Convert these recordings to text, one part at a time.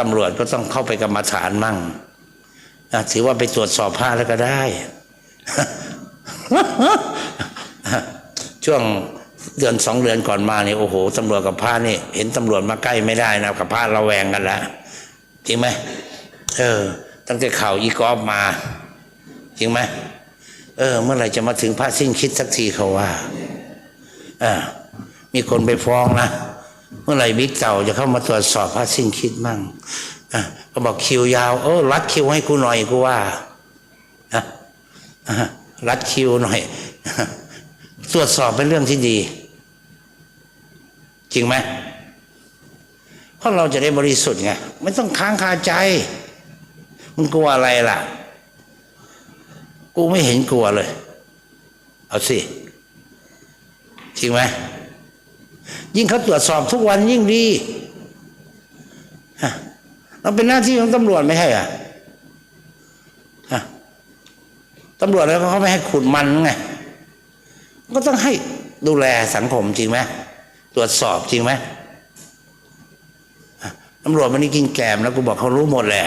ตำรวจก็ต้องเข้าไปกรรมฐานมั่งถือว่าไปตรวจสอบผ้าแล้วก็ได้ ช่วงเดือนสองเดือนก่อนมาเนี่ยโอ้โหตำรวจกับพระนี่ เห็นตำรวจมาใกล้ไม่ได้นะกับพระระแวงกันแล้วจริงไหมเออ ตั้งแต่ข่าวอีกอฟมา จริงไหมเออ เมื่อไหร่จะมาถึงพระสิ้นคิดสักทีเขาว่าอ่ามีคนไปฟ้องนะ เมื่อไหร่บิ๊กเต่าจะเข้ามาตรวจสอบพระสิ้นคิดมั่งอะก็บอกคิวยาวเออรัดคิวให้กูหน่อยกูว่าอะรัดคิวหน่อย ตรวจสอบเป็นเรื่องที่ดี จริงไหมเพราะเราจะได้บริสุทธิ์ไงไม่ต้องค้างคาใจมึงกลัวอะไรล่ะ กูไม่เห็นกลัวเลย เอาสิ จริงไหม ยิ่งเขาตรวจสอบทุกวันยิ่งดีเราเป็นหน้าที่ของตำรวจไม่ใช่เหรอะตำรวจแล้วเขาไม่ให้ขุดมันไงก็ต้องให้ดูแลสังคมจริงไหมตรวจสอบจริงไหมตำรวจมันนี่กินแกมแล้วกูบอกเขารู้หมดแหละ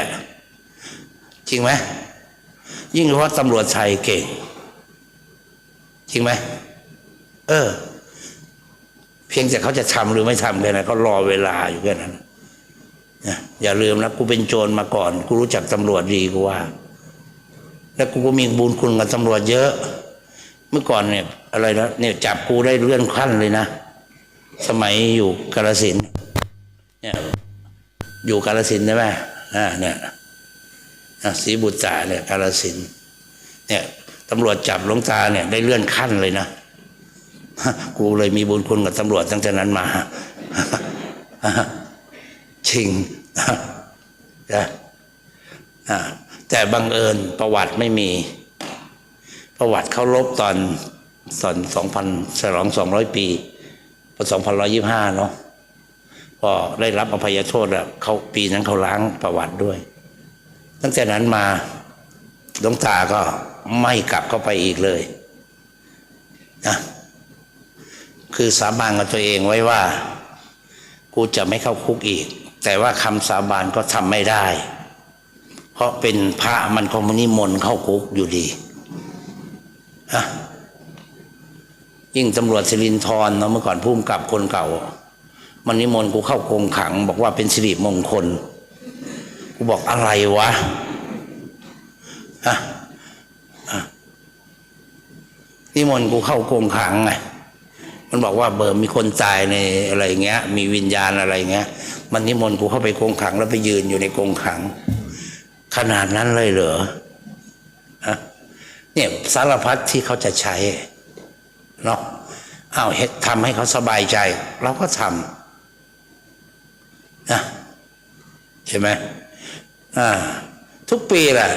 จริงไหมยิ่งเฉพาะตำรวจไทยเก่ง จริงไหมเออ พียงแต่เขาจะทำหรือไม่ทำแค่นั้นเขารอเวลาอยู่แค่นั้นอย่าลืมนะกูเป็นโจรมาก่อน กูรู้จักตำรวจดีกูว่า แล้วกูก็มีบุญคุณกับตำรวจเยอะ เมื่อก่อนเนี่ย อะไรนะเนี่ยจับกูได้เลื่อนขั้นเลยนะ สมัยอยู่กาลสินเนี่ยอยู่กาลสินใช่ไหมอ่าเนี่ยศรีบุตรจ่าเนี่ยกาลสินเนี่ยตำรวจจับหลวงตาเนี่ย ได้เลื่อนขั้นเลยนะ กูเลยมีบุญคุณกับตำรวจตั้งแต่นั้นมาชิงนะแต่บังเอิญประวัติไม่มี ประวัติเขาลบตอนตอนสองพันฉลองสองร้อยปีพสองพันร้อยี่ห้าเนาะพอได้รับอภัยโทษแล้วเขาปีนั้นเขาล้างประวัติด้วย ตั้งแต่นั้นมาหลวงตาก็ไม่กลับเข้าไปอีกเลยนะ คือสาบานกับตัวเองไว้ว่า กูจะไม่เข้าคุกอีก แต่ว่าคำสาบานก็ทำไม่ได้ เพราะเป็นพระมันคงมนิมนต์เข้าคุกอยู่ดีอะยิ่งตำรวจสิรินทรเนาะเมื่อก่อนพุ่มกับคนเก่า มันนิมนต์กูเข้ากรงขัง บอกว่าเป็นสิริมงคล กูบอกอะไรวะอะอะนิมนต์กูเข้ากรงขังไง มันบอกว่าเบอร์มีคนตายในอะไรเงี้ย มีวิญญาณอะไรเงี้ย มันนิมนต์กูเข้าไปกรงขังแล้วไปยืนอยู่ในกรงขัง ขนาดนั้นเลยเหรออะเนี่ยสารพัดที่เขาจะใช้เนาะเอาเฮ็ดทำให้เขาสบายใจ เราก็ทำนะใช่ไหมอ่าทุกปีแหละ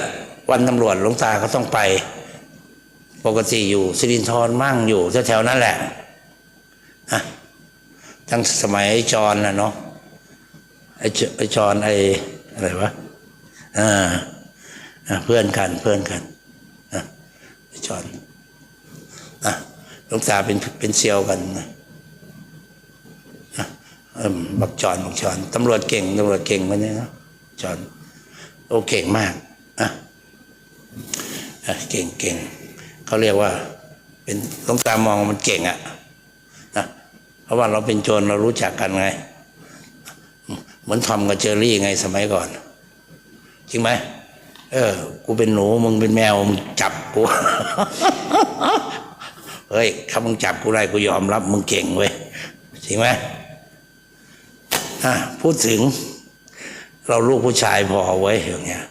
วันตำรวจหลวงตาเขาต้องไป ปกติอยู่สิรินทรมั่งอยู่แถวๆนั้นแหละ ฮะทั้งสมัยไอจอนนะเนาะไอ้จอนไอ้อะไรวะอ่าเพื่อนกันเพื่อนกันอะไอ้จอนอะลวงตาเป็นเป็นเซียวกันนะอะบักจอนบักจอนตำรวจเก่งตำรวจเก่งมันเนี่ยเนาะจอนโอเก่งมากอะเก่งเก่งเขาเรียกว่า เป็นหลวงตามองมันเก่งอะนะ ราะว่าเราเป็นโจรเรารู้จักกันไง เหมือนทอมกับเจอรี่ไงสมัยก่อน จริงไหมเออ กูเป็นหนูมึงเป็นแมวมึงจับกูเฮ้ยถ้ามึงจับกูได้กูยอมรับมึงเก่งเว้ยจริงไหมอะพูดถึง เราลูกผู้ชายพอไว้อย่างเงี้ย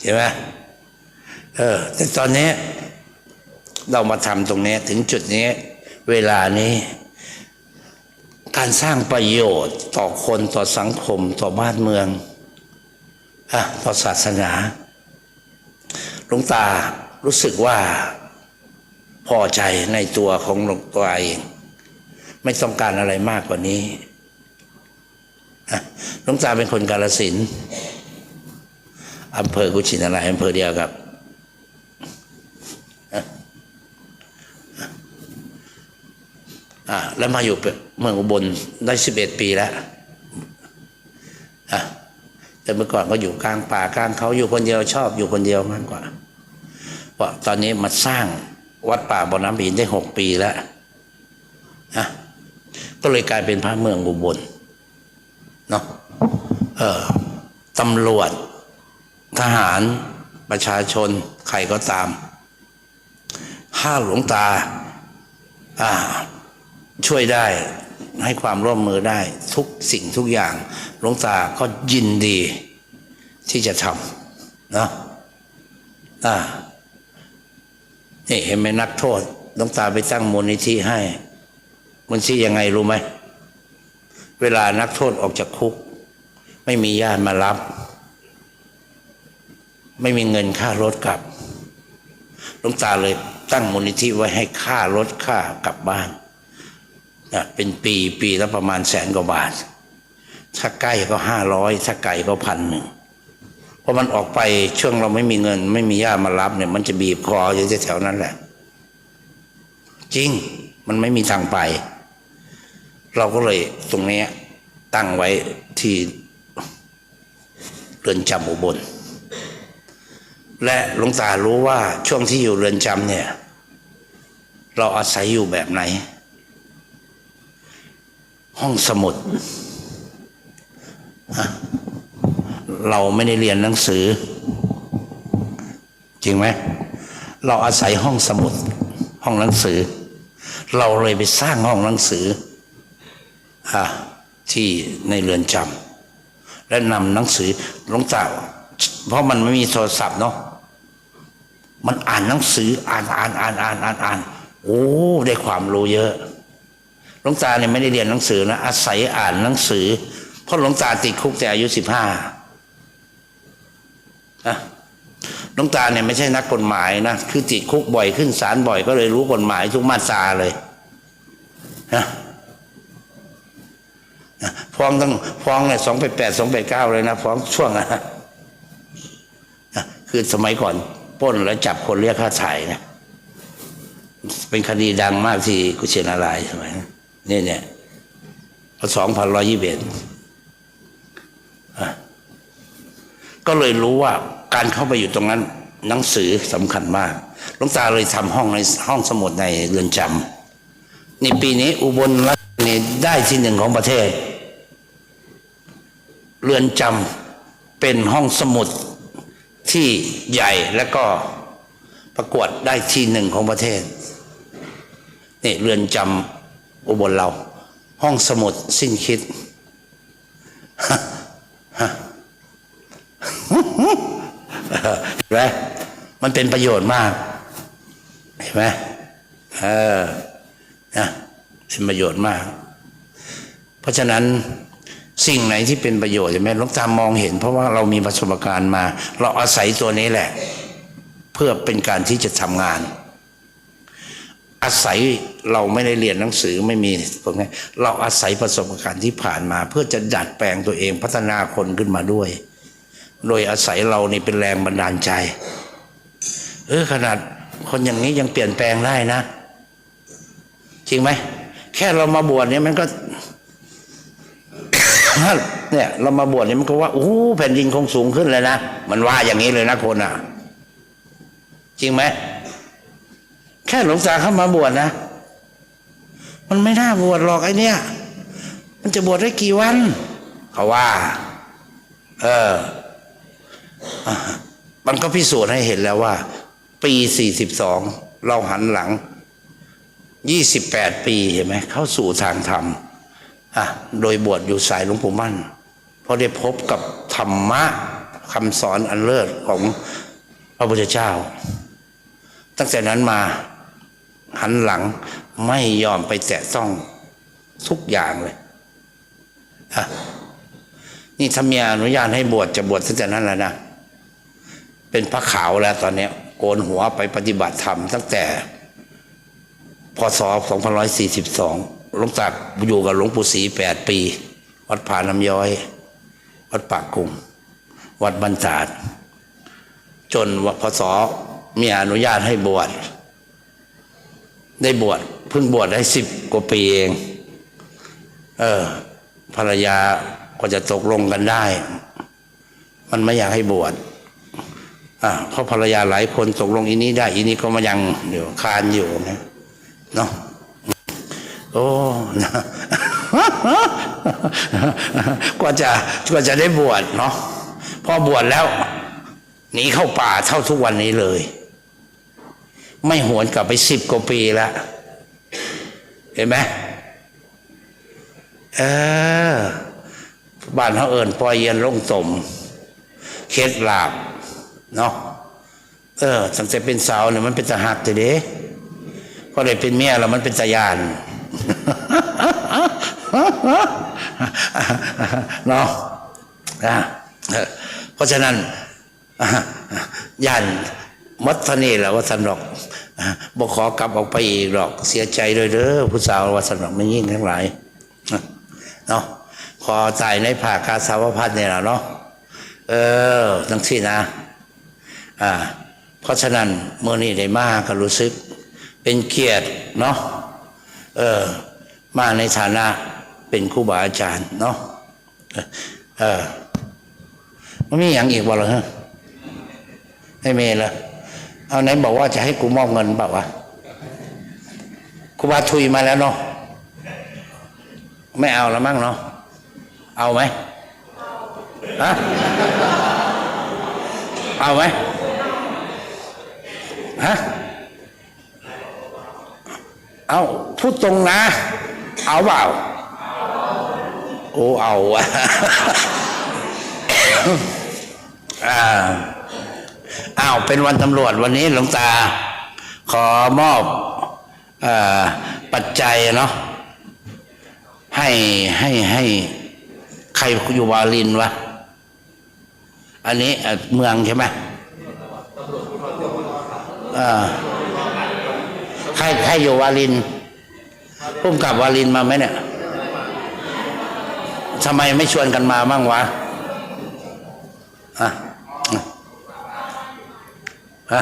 ใช่ไหมเออ แต่ตอนนี้ เรามาทำตรงนี้ถึงจุดนี้ เวลานี้ การสร้างประโยชน์ต่อคนต่อสังคมต่อบ้านเมืองอะต่อศาสนาหลวงตารู้สึกว่าพอใจในตัวของหลวงตัวเองไม่ต้องการอะไรมากกว่านี้หลวงตาเป็นคนกาลสินอำเภอกุชินารายอำเภอเดียวกับ อ่า แล้วมาอยู่เมืองอุบลได้สิบเอ็ดปีแล้วอะแต่เมื่อก่อนก็อยู่กลางป่ากลางเขาอยู่คนเดียวชอบอยู่คนเดียวมากกว่าเพราะตอนนี้มาสร้างวัดป่าบ่อน้ำอินได้หกปีแล้วนะก็เลยกลายเป็นพระเมืองอุบลเนาะเออตำรวจ ทหารประชาชน ใครก็ตาม ห้าหลวงตา อ่า ช่วยได้ให้ความร่วมมือได้ทุกสิ่งทุกอย่างหลวงตาก็ยินดีที่จะทำนะอ่านี่เห็นไหมนักโทษหลวงตาไปตั้งมูลนิธิให้มูลนิธิยังไงรู้ไหมเวลานักโทษออกจากคุก ไม่มีญาติมารับ ไม่มีเงินค่ารถกลับหลวงตาเลยตั้งมูลนิธิไว้ให้ค่ารถค่ากลับบ้าน นะเป็นปีปีละประมาณแสนกว่าบาท ถ้าใกล้ก็ห้าร้อยถ้าไกลก็พันหนึ่งเพราะมันออกไปช่วงเราไม่มีเงิน ไม่มีญาติมารับเนี่ย มันจะบีบคออยู่แถวนั้นแหละ จริงมันไม่มีทางไป เราก็เลยตรงนี้ตั้งไว้ที่เรือนจำอุบล และหลวงตารู้ว่าช่วงที่อยู่เรือนจำเนี่ย เราอาศัยอยู่แบบไหน ห้องสมุด เราไม่ได้เรียนหนังสือ จริงไหม เราอาศัยห้องสมุด ห้องหนังสือ เราเลยไปสร้างห้องหนังสืออที่ในเรือนจำและนำหนังสือหลวงตาเพราะมันไม่มีโทรศัพท์เนาะมันอ่านหนังสืออ่านอ่านอ่านอ่านอ่านอ่านโอ้ได้ความรู้เยอะ หลวงตาเนี่ยไม่ได้เรียนหนังสือนะอาศัยอ่านหนังสือ เพราะหลวงตาติดคุกแต่อายุสิบห้าอะหลวงตาเนี่ยไม่ใช่นักกฎหมายนะคือติดคุกบ่อยขึ้นศาลบ่อยก็เลยรู้กฎหมายทุกมาตราเลยนะฟ้องตั้งฟ้องเนี่ยสองแปดแปดสองแปดเก้าเลยนะฟ้องช่วงนะคือสมัยก่อนป้นแล้วจับคนเรียกค่าถ่ายนะเป็นคดีดังมากที่กุเชนารายสมัยนั้น นี่ยเนี่ยสองพันร้อยยี่สิบเอ็ดก็เลยรู้ว่าการเข้าไปอยู่ตรงนั้นหนังสือสำคัญมากหลวงตาเลยทำห้องในห้องสมุดในเรือนจำนี่ปีนี้อุบลราชธานีได้ที่หนึ่งของประเทศ เรือนจำเป็นห้องสมุดที่ใหญ่และก็ประกวดได้ที่หนึ่งของประเทศนี่เรือนจำ อุบลเรา ห้องสมุดสิ้นคิด เห็นไหมมันเป็นประโยชน์มาก เห็นไหมเออนะเป็นประโยชน์มาก เพราะฉะนั้นสิ่งไหนที่เป็นประโยชน์ใช่ไหมลวงตามองเห็น เพราะว่าเรามีประสบการณ์มา เราอาศัยตัวนี้แหละ เพื่อเป็นการที่จะทำงาน อาศัยเราไม่ได้เรียนหนังสือไม่มีพวกนี้เราอาศัยประสบการณ์ที่ผ่านมา เพื่อจะดัดแปลงตัวเองพัฒนาคนขึ้นมาด้วย โดยอาศัยเรานี่เป็นแรงบันดาลใจ เออขนาดคนอย่างนี้ยังเปลี่ยนแปลงได้นะ จริงไหม แค่เรามาบวชเนี่ยมันก็เนี่ยเรามาบวชเนี่ยมันก็ว่าโอ้แผ่นดินคงสูงขึ้นเลยนะ มันว่าอย่างนี้เลยนะคนอะ จริงไหม แค่หลวงตาเข้ามาบวชนะ มันไม่น่าบวชหรอกไอ้เนี่ยมันจะบวชได้กี่วัน เขาว่า เออ มันก็พิสูจน์ให้เห็นแล้วว่า ปีสี่สิบสองเราหันหลังยี่สิบแปดปีเห็นไหมเข้าสู่ทางธรรมอะโดยบวชอยู่สายหลวงปู่มั่นเพราะได้พบกับธรรมะคำสอนอันเลิศของพระพุทธเจ้า ตั้งแต่นั้นมา หันหลังไม่ยอมไปแตะต้องทุกอย่างเลยอะนี่ถ้ามีอนุญาตให้บวชจะบวชตั้งแต่นั้นแล้วนะเป็นพระขาวแล้วตอนนี้โกนหัวไปปฏิบัติธรรมตั้งแต่พศ2542หลวงตาอยู่กับหลวงปู่ศรี8ปี วัดผาน้ำย้อย วัดปากกุงวัดบรรจาดจนพศมีอนุญาตให้บวช ได้บวชเพิ่งบวชได้สิบกว่าปีเอง เออ ภรรยาก็จะตกลงกันได้ มันไม่อยากให้บวชอ่าเพราะภรรยาหลายคนตกลงอีนี้ได้ อีนี้ก็มายังเดี๋ยวคานอยู่นะเนาะโอ้นะกว่าจะกว่าจะได้บวชเนาะพอบวชแล้วหนีเข้าป่าเท่าทุกวันนี้เลย ไม่หวนกลับไปสิบกว่าปีแล้วเห็นไหมเออบ้านเขาเอิญปล่อยเย็นลงตมเคล็ดลาบเนาะเออตั้งแต่เป็นสาวเนี่ยมันเป็นตาหักแต่เด้ก็เลยเป็นเมียแล้วมันเป็นตายานเนาะอะเพราะฉะนั้นย่าน มัดเทานี่แหละว่าสันดอกบอกขอกลับออกไปอีกหรอก เสียใจเลยเด้อผู้สาวว่าสันดอกไม่ยิ่งทั้งหลายเนาะขอตายในผ่ากาสาวพัดเนี่ยแหละเนาะเออทั้งที่นะ อ่า เพราะฉะนั้นเมื่อนี้ได้มากก็รู้สึก เป็นเกียรติเนาะเออ มาในฐานะเป็นครูบาอาจารย์เนาะเออเออมันมีอย่างอีกบ่เหรอฮะให้เมย์ละ เอาไหนบอกว่าจะให้กูมอบเงินเปล่าวะครูบาทุยมาแล้วเนาะไม่เอาแล้วมั้งเนาะเอาไหมฮะเอาไหมฮะเอาพูดตรงนะ เอาเปล่าโอ้เอาอะ อ้าวเป็นวันตำรวจวันนี้หลวงตา ขอมอบอปัจจัยเนาะให้ให้ให้ใครอยู่วาลินวะ อันนี้เมืองใช่ไหมใครใครอยู่วาลินพุ่มกับวาลินมาไหมเนี่ยทำไมไม่ชวนกันมาบ้างวะอะ ฮะ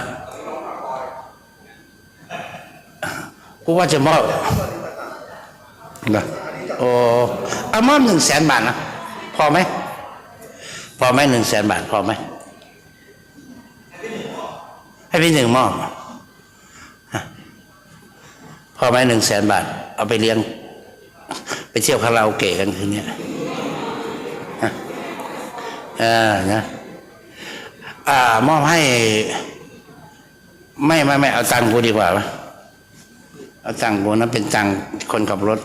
กูว่าจะมอบนะโอ้เอามอบหนึ่งแสนบาทนะพอไหมพอไหมหนึ่งแสนบาทพอไหมให้พี่หนึ่งมอบพอไหมหนึ่งแสนบาท เอาไปเลี้ยง ไปเที่ยวคาราโอเกะกันคืนนี้ฮะเออนะอ่ามอบให้ ไม่ไม่ไม่เอาตังค์กูดีกว่าปะเอาตังค์กูนะเป็นตังคนขับรถ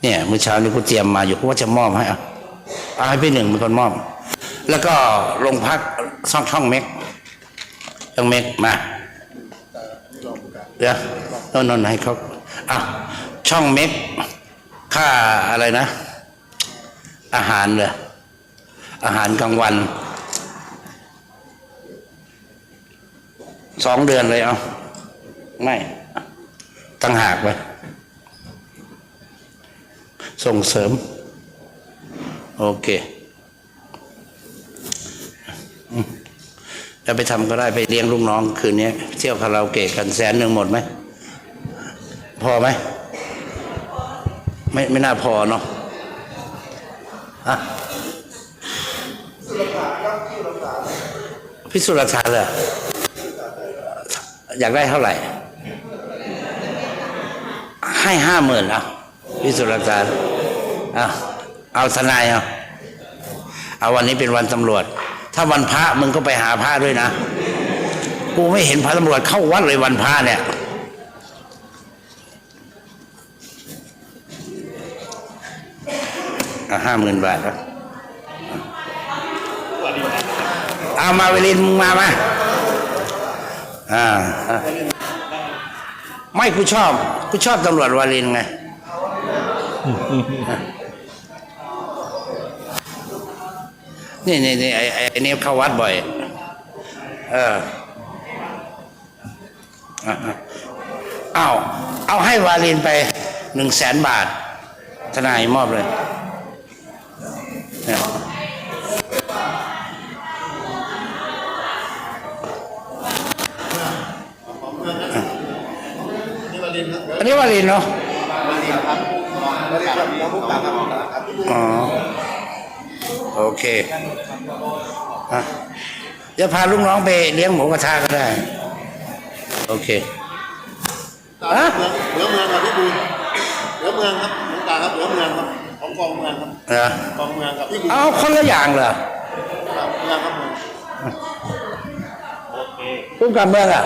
เนี่ยเมื่อเช้านี้กูเตรียมมาอยู่กูว่าจะมอบให้เอาเอาให้พี่หนึ่งเป็นคนมอบ แล้วก็โรงพักช่องช่องเม็กช่องเม็กมาเดี๋ยวน่นโน่นให้เขาอะช่องเม็กค่าอะไรนะ อาหารเลยอาหารกลางวัน สองเดือนเลยเอาไม่ตั้งหากไปส่งเสริม โอเคจะไปทำก็ได้ไปเลี้ยงลูกน้องคืนนี้เที่ยวคาราโอเกะกันแสนหนึ่งหมดไหม พอไหม ไม่ไม่น่าพอเนาะฮะพิสุรธานเลยอ อยากได้เท่าไหร่ ให้ห้าหมื่นเอาพิสุรธานเอาเอาทนายเอาเอาวันนี้เป็นวันตำรวจ ถ้าวันพระมึงก็ไปหาพระด้วยนะ กูไม่เห็นพระตำรวจเข้าวัดเลยวันพระเนี่ยห้าหมื่นบาทครับเอามาเวลินมึงมามา อ่าไม่กูชอบกูชอบตำรวจวาลินไงนี่นี่นี่ไอ้ไอ้ไอ้นี่เข้าวัดบ่อย เอออะอะเอาเอาให้วาลินไปหนึ่งแสนบาท ทนายมอบเลย อันนี้วาลินเนาะไม่ได้ครับน้องมุกตาครับครับอ๋อโอเคอะเดี๋ยวพาลูกน้องไปเลี้ยงหมูกระทะก็ได้ โอเคตาเมืองเหนือเมืองครับพี่บูลเหนือเมืองครับมุกตาครับเหนือเมืองครับของกองเมืองครับนะกองเมืองครับพี่บูลเอาคนละอย่างเหรอครับเมืองครับเมืองพุ่มกับเมืองอะ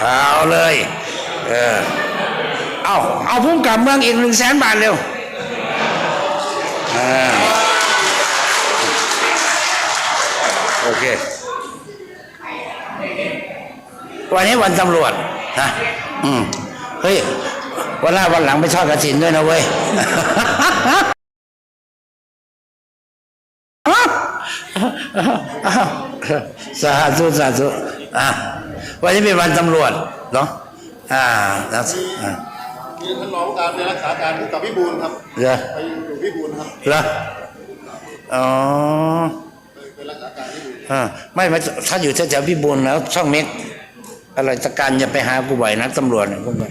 เอาเลย เออ เอาเอาพุ่มกับเมืองอีกหนึ่งแสนบาทเร็วโอเค วันนี้วันตำรวจนะอืมเฮ้ย วันหน้าวันหลังไปทอดกระถินด้วยนะเว้ยสาธุสาธุอะวันนี้เป็นวันตำรวจเนาะอ่าแล้วอ่า มีท่านรองผู้การในรักษาการผู้กับพี่บูลครับเหรอไปอยู่พี่บูลครับเหรออ๋อไปรักษาการพี่บูลอ่าไม่ไม่ถ้าอยู่แถวๆพี่บุญแล้วช่องเม็กอะไรตะการอย่าไปหากูบ่อยนะตำรวจเนี่ยกูไม่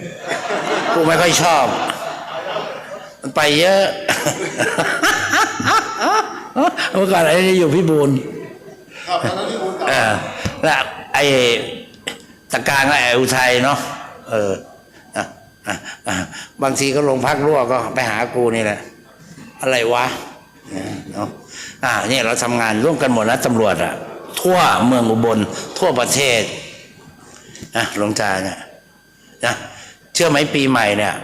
กูไม่ค่อยชอบ มันไปเยอะเมื่อก่อนไอ้นี่อยู่พี่บุญครับตอนนั้นพี่บูลกับเออแล้วไอ้ตะการก็ไอ้อุทัยเนาะเอออะอะอะ บางทีก็ลงพักรั่วก็ไปหากูนี่แหละ อะไรวะเนาะอ่าเนี่ยเราทำงานร่วมกันหมดนะตำรวจอะทั่วเมืองอุบล ทั่วประเทศนะหลวงตาเนี่ยนะเชื่อไหมปีใหม่เนี่ย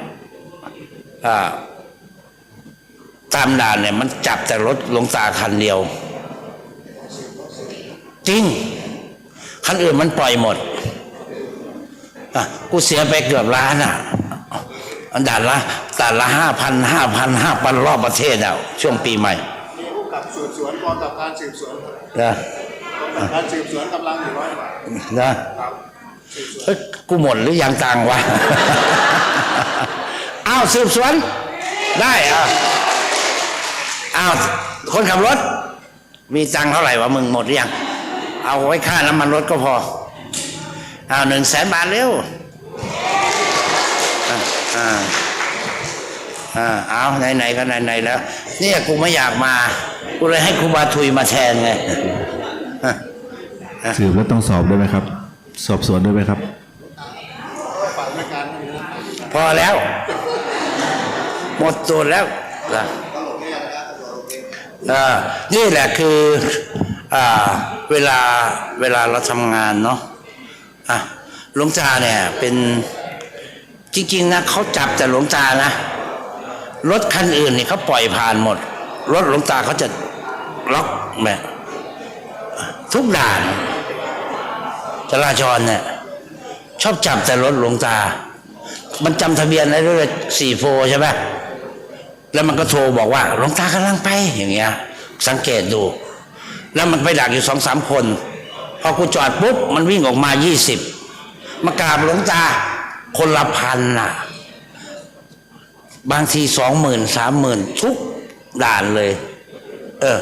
ตามด่านเนี่ย มันจับแต่รถหลวงตาคันเดียว จริง คันอื่นมันปล่อยหมดอะกูเสียไปเกือบล้านอะ อันด่านละด่านละห้าพันห้าพันห้าพันรอบประเทศอะช่วงปีใหม่มีผู้กับสืบสวนกองกับการสืบสวนครับนะกองกับการสืบสวนกำลังอยู่ร้อยบาทนะครับเฮ้ยกูหมดหรือยังตังค์วะอ้าวสืบสวน ได้อะอ้าวคนขับรถ มีตังค์เท่าไหร่วะมึงหมดหรือยัง เอาไว้ค่าน้ำมันรถก็พออ้าวหนึ่งแสนบาทเร็ว อ่าอ่าอ่าเอาไหนๆก็ไหนๆแล้ว เนี่ยกูไม่อยากมา กูเลยให้ครูบาทุยมาแทนไงสืบแล้วต้องสอบด้วยไหมครับ สอบสวนด้วยไหมครับฝ่ายบริการไม่มีนะพอแล้ว หมดตัวแล้วนะอ่านี่แหละคืออ่าเวลาเวลาเราทำงานเนาะอะหลวงตาเนี่ยเป็น จริง ๆนะเขาจับแต่หลวงตานะรถคันอื่นนี่เขาปล่อยผ่านหมด รถหลวงตาเขาจะล็อกแบบทุกด่านจราจรเนี่ยชอบจับแต่รถหลวงตา มันจำทะเบียนได้ด้วยสี่โฟใช่ไหมแล้วมันก็โทรบอกว่าหลวงตากำลังไปอย่างเงี้ย สังเกตดู แล้วมันไปดักอยู่สองสามคน พอกูจอดปุ๊บมันวิ่งออกมายี่สิบมากราบหลวงตา คนละพันน่ะ บางทีสองหมื่นสามหมื่นทุกด่านเลย เออ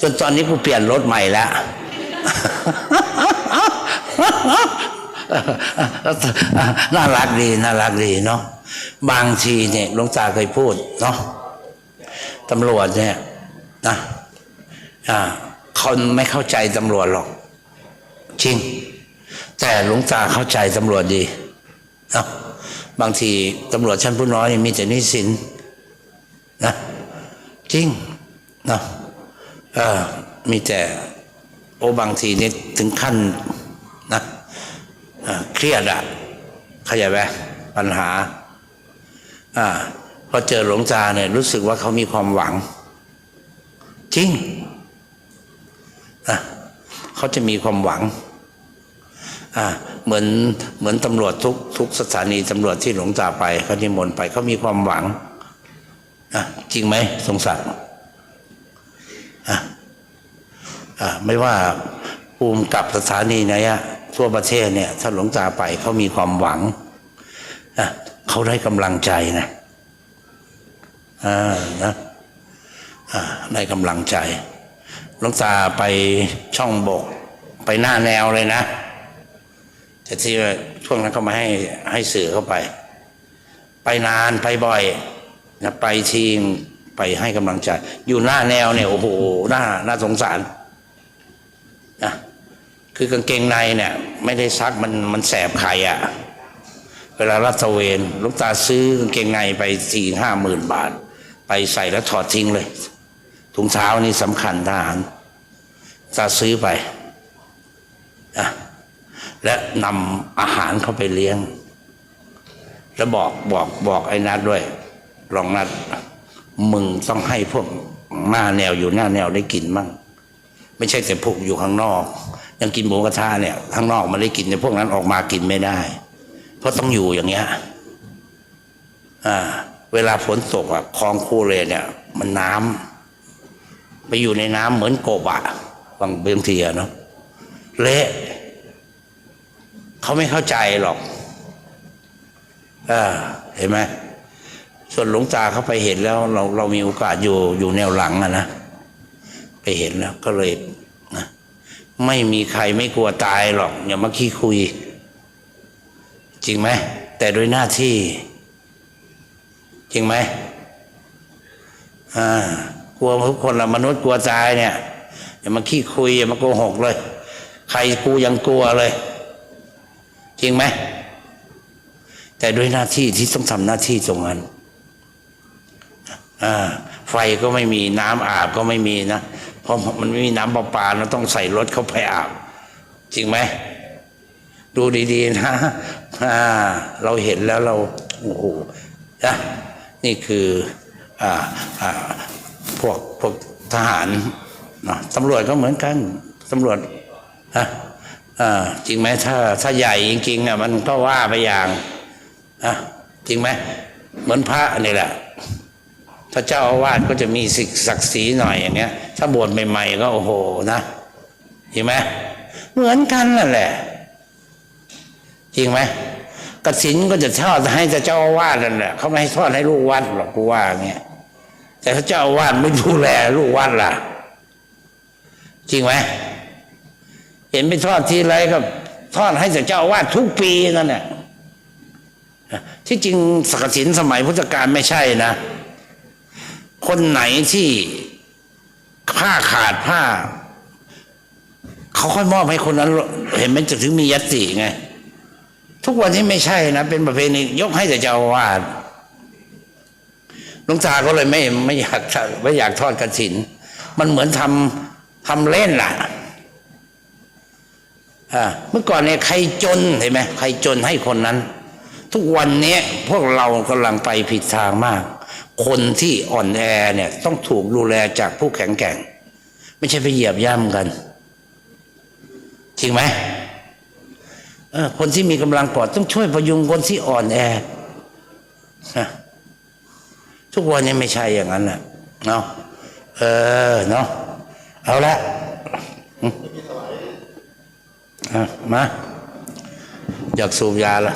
จนตอนนี้กูเปลี่ยนรถใหม่แล้วน่ารักดีน่ารักดีเนาะบางทีเนี่ยหลวงตาเคยพูดเนาะตำรวจเนี่ยนะอ่าคนไม่เข้าใจตำรวจหรอก จริง แต่หลวงตาเข้าใจตำรวจดี เนาบางทีตำรวจชั้นผู้น้อยมีแต่นิสินนะจริงนะมีแต่โอ้บางทีนี่ถึงขั้นนะเครียดอะเข้าใจไหมปัญหาอ่าพอเจอหลวงตาเนี่ยรู้สึกว่าเขามีความหวัง จริงอะเขาจะมีความหวัง อ่าเหมือนเหมือนตำรวจทุกทุกสถานีตำรวจที่หลวงตาไปเขานิมนต์ไปเขามีความหวังอะจริงไหมสงสัยอะอ่าไม่ว่าภูมิกับสถานีไหนอะทั่วประเทศเนี่ย ถ้าหลวงตาไปเขามีความหวังอะเขาได้กำลังใจนะอ่านะอ่าได้กำลังใจหลวงตาไปช่องบก ไปหน้าแนวเลยนะ แต่ที่ช่วงนั้นเขามาให้ให้สื่อเข้าไป ไปนานไปบ่อยนะไปทีงไปให้กำลังใจ อยู่หน้าแนวเนี่ยโอ้โหหน่าหน่าสงสารนะคือกางเกงในเนี่ย ไม่ได้ซักมันมันแสบไข่อะเวลารัตเวนลูกตาซื้อกางเกงในไปสี่ห้าหมื่นบาท ไปใส่แล้วถอดทิ้งเลยถุงเท้านี่สำคัญทหารตาซื้อไปนะ และนำอาหารเข้าไปเลี้ยง แล้วบอกบอกบอกไอ้นัดด้วยรองนัด มึงต้องให้พวกหน้าแนวอยู่หน้าแนวได้กินมั่งไม่ใช่แต่พวกอยู่ข้างนอก ยังกินหมูกระทะเนี่ยข้างนอกมันได้กินแต่พวกนั้นออกมากินไม่ได้ เพราะต้องอยู่อย่างเงี้ยอ่า เวลาฝนตกอะคลองคูเรเนี่ย มันน้ำไปอยู่ในน้ำเหมือนกบอะบางบางทีอะเนาะเละ เขาไม่เข้าใจหรอกเออเห็นไหมส่วนหลวงตาเขาไปเห็นแล้ว เราเรามีโอกาสอยู่อยู่แนวหลังอะนะไปเห็นแล้วก็เลยนะไม่มีใครไม่กลัวตายหรอกอย่ามาขี้คุย จริงไหมแต่โดยหน้าที่ จริงไหมอ่ากลัวทุกคนละมนุษย์กลัวตายเนี่ยอย่ามาขี้คุยอย่ามาโกหกเลย ใครกูยังกลัวเลย จริงไหม แต่ด้วยหน้าที่ที่ต้องทำหน้าที่ตรงนั้นไฟก็ไม่มีน้ำอาบก็ไม่มีนะ เพราะมันไม่มีน้ำประปาเราต้องใส่รถเข้าไปอาบ จริงไหม ดูดีๆนะเราเห็นแล้วเราโอ้โหนะนี่คือออพวกพวกทหารตำรวจก็เหมือนกันตำรวจฮะ จริงไหมถ้าถ้าใหญ่จริงๆอะมันก็ว่าไปอย่างอะจริงไหมเหมือนพระนี่แหละ ถ้าเจ้าอาวาสก็จะมีสิศักดิ์ศรีหน่อยอย่างเงี้ย ถ้าบวชใหม่ๆก็โอ้โหนะจริงไหมเหมือนกันนั่นแหละ จริงไหมกสินก็จะทอดให้เจ้าอาวาสนั่นแหละเขาไม่ให้ทอดให้ลูกวัดหรอกกูว่าอย่างเงี้ยแต่ถ้าเจ้าอาวาสไม่ดูแลลูกวัดล่ะ จริงไหม เห็นไปทอดทีไรก็ทอดให้แต่เจ้าวาสทุกปีนั่นแหละที่จริงสักสินสมัยพุทธกาลไม่ใช่นะ คนไหนที่ผ้าขาดผ้า เขาค่อยมอบให้คนนั้น เห็นไหมจะถึงมียติไง ทุกวันนี้ไม่ใช่นะ เป็นประเพณียกให้แต่เจ้าวาสหลวงตาก็เลยไม่ไม่อยากไม่อยากทอดกระถิน มันเหมือนทำทำเล่นล่ะอ่า เมื่อก่อนเนี่ยใครจนเห็นไหมใครจนให้คนนั้น ทุกวันนี้พวกเรากำลังไปผิดทางมาก คนที่อ่อนแอเนี่ยต้องถูกดูแลจากผู้แข็งแกร่ง ไม่ใช่ไปเหยียบย่ำกัน จริงไหมคนที่มีกำลังปอดต้องช่วยพยุงคนที่อ่อนแอนะทุกวันนี้ไม่ใช่อย่างนั้นนะเนาะเออเนาะเอาละ มาอยากสูบยาละ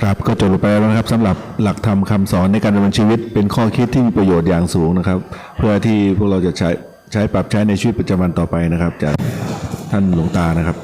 ครับก็จบลงไปแล้วนะครับสำหรับหลักธรรมคำสอนในการดำเนินชีวิต เป็นข้อคิดที่มีประโยชน์อย่างสูงนะครับ เพื่อที่พวกเราจะใช้ใช้ปรับใช้ในชีวิตประจำวันต่อไปนะครับ จากท่านหลวงตานะครับ